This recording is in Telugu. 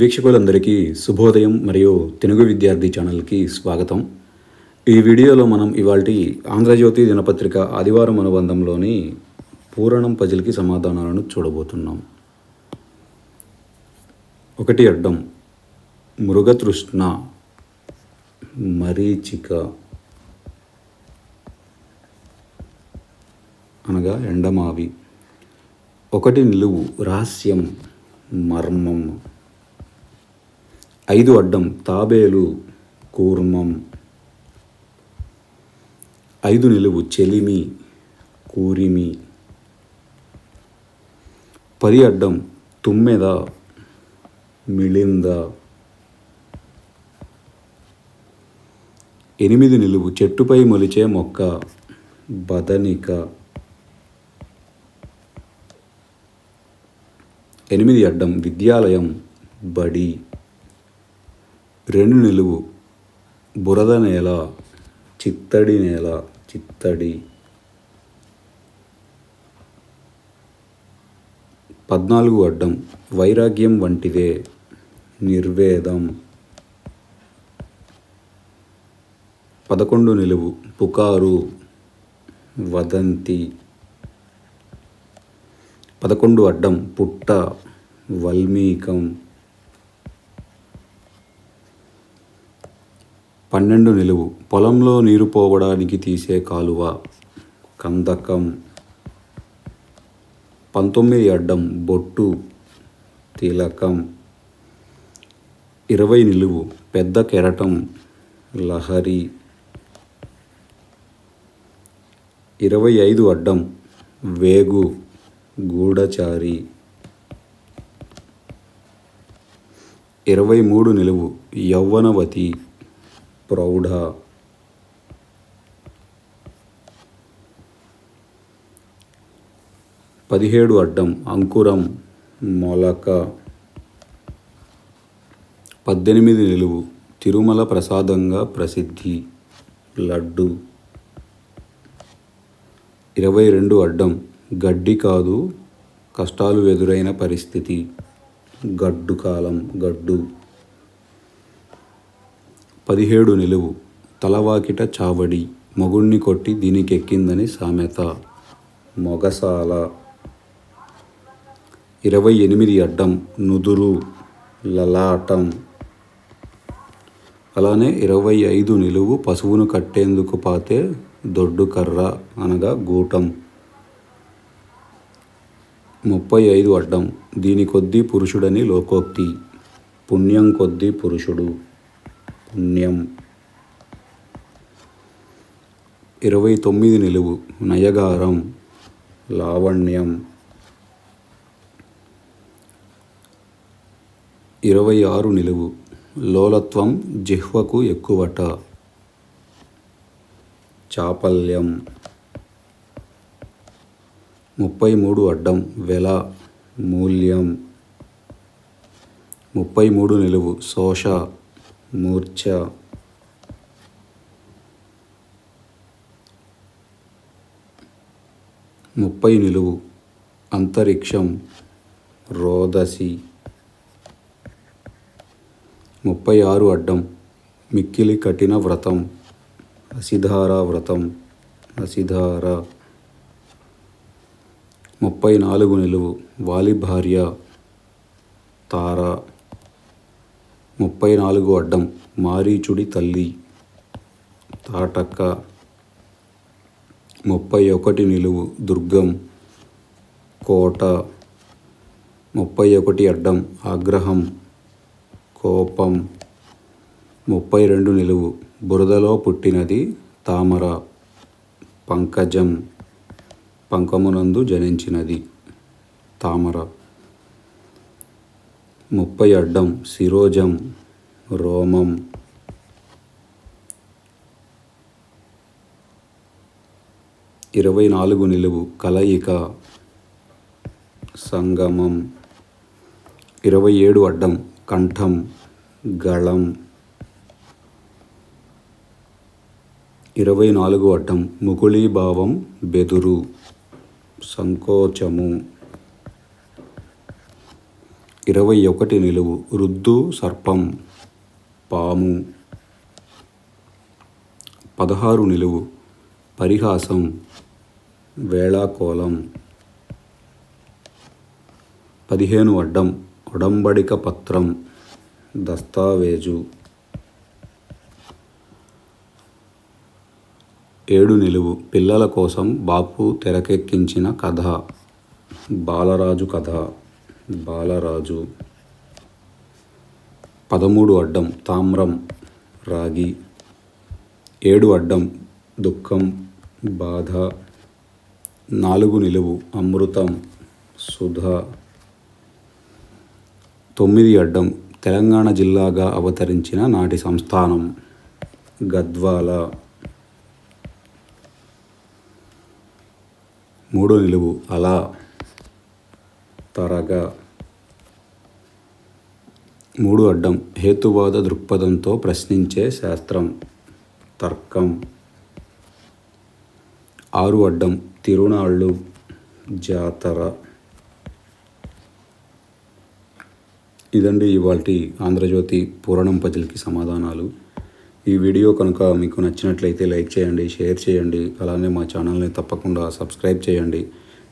వీక్షకులందరికీ శుభోదయం మరియు తెలుగు విద్యార్థి ఛానల్కి స్వాగతం. ఈ వీడియోలో మనం ఇవాల్టి ఆంధ్రజ్యోతి దినపత్రిక ఆదివారం అనుబంధంలోని పూరణం పజిల్కి సమాధానాలను చూడబోతున్నాం. ఒకటి అడ్డం మృగతృష్ణ మరీచిక అనగా ఎండమావి. ఒకటి నిలువు రహస్యం మర్మం. ఐదు అడ్డం తాబేలు కూర్మం. ఐదు నిలువు చెలిమి కూరిమి. పది అడ్డం తుమ్మెద మిళింద. ఎనిమిది నిలువు చెట్టుపై మొలిచే మొక్క బదనిక. ఎనిమిది అడ్డం విద్యాలయం బడి. రెండు నిలువు. బురద నేల చిత్తడి నేల చిత్తడి. పద్నాలుగు అడ్డం. వైరాగ్యం వంటిదే. నిర్వేదం. పదకొండు నిలువు. పుకారు. వదంతి. పదకొండు అడ్డం. పుట్ట. వల్మీకం. పన్నెండు నిలువు. పొలంలో నీరు పోవడానికి తీసే కాలువ. కందకం. పంతొమ్మిది అడ్డం. బొట్టు. తిలకం. ఇరవై నిలువు. పెద్ద కెరటం. లహరి. ఇరవై ఐదు అడ్డం. వేగు. గూఢచారి. ఇరవై మూడు నిలువు. యౌవనవతి. ప్రౌఢ. పదిహేడు అడ్డం అంకురం మొలక. పద్దెనిమిది నిలువు తిరుమల ప్రసాదంగా ప్రసిద్ధి లడ్డు. ఇరవై రెండు అడ్డం గడ్డి కాదు కష్టాలు ఎదురైన పరిస్థితి గడ్డు కాలం గడ్డు. పదిహేడు నిలువు. తలవాకిట చావడి. మొగుణ్ణి కొట్టి దీనికెక్కిందని సామెత. మొగసాల. ఇరవై ఎనిమిది అడ్డం. నుదురు. లలాటం. అలానే ఇరవై ఐదు నిలువు పశువును కట్టేందుకు పాతే దొడ్డు కర్ర అనగా గూటం. ముప్పై ఐదు అడ్డం. దీని కొద్దీ పురుషుడని లోకోక్తి. పుణ్యం కొద్దీ పురుషుడు. పుణ్యం. ఇరవై తొమ్మిది నిలువు నయగారం లావణ్యం. ఇరవై ఆరు నిలువు లోలత్వం జిహ్వకు ఎక్కువట. చాపల్యం. ముప్పై మూడు అడ్డం వెల మూల్యం. ముప్పై మూడు నిలువు శోష. మూర్ఛ. ముప్పై నిలువు. అంతరిక్షం. రోదసి. ముప్పై ఆరు అడ్డం. మిక్కిలి కఠిన వ్రతం. అసిధార వ్రతం. అసిధార ముప్పై నాలుగు నిలువు. వాలి భార్య తార. ముప్పై నాలుగు అడ్డం మారీచుడి తల్లి. తాటక్క. ముప్పై ఒకటి నిలువు దుర్గం. కోట. ముప్పై ఒకటి అడ్డం ఆగ్రహం. కోపం. ముప్పై రెండు నిలువు బురదలో పుట్టినది తామర. పంకజం. పంకమునందు జనించినది తామర. ముప్పై అడ్డం శిరోజం రోమం. ఇరవై నాలుగు నిలువు కలయిక సంగమం. ఇరవై ఏడు అడ్డం కంఠం గళం. ఇరవై నాలుగు అడ్డం ముకుళీభావం బెదురు సంకోచము. ఇరవై ఒకటి నిలువు. రుద్దు సర్పం పాము. పదహారు నిలువు. పరిహాసం వేళాకోళం. పదిహేను అడ్డం. ఉడంబడిక పత్రం దస్తావేజు. ఏడు నిలువు. పిల్లల కోసం బాపు తెరకెక్కించిన కథ. బాలరాజు కథ. బాలరాజు. పదమూడు అడ్డం తామ్రం రాగి. ఏడు అడ్డం దుఃఖం బాధ. నాలుగు నిలువు అమృతం సుధ. తొమ్మిది అడ్డం తెలంగాణ జిల్లాగా అవతరించిన నాటి సంస్థానం గద్వాల. మూడో నిలువు అలా. తరగా. మూడు అడ్డం. హేతువాద దృక్పథంతో ప్రశ్నించే శాస్త్రం. తర్కం. ఆరు అడ్డం. తిరునాళ్ళు. జాతర. ఇదండి ఇవాళ ఆంధ్రజ్యోతి పూరణం పజిల్కి సమాధానాలు. ఈ వీడియో కనుక మీకు నచ్చినట్లయితే లైక్ చేయండి షేర్ చేయండి అలానే మా ఛానల్ని తప్పకుండా సబ్స్క్రైబ్ చేయండి.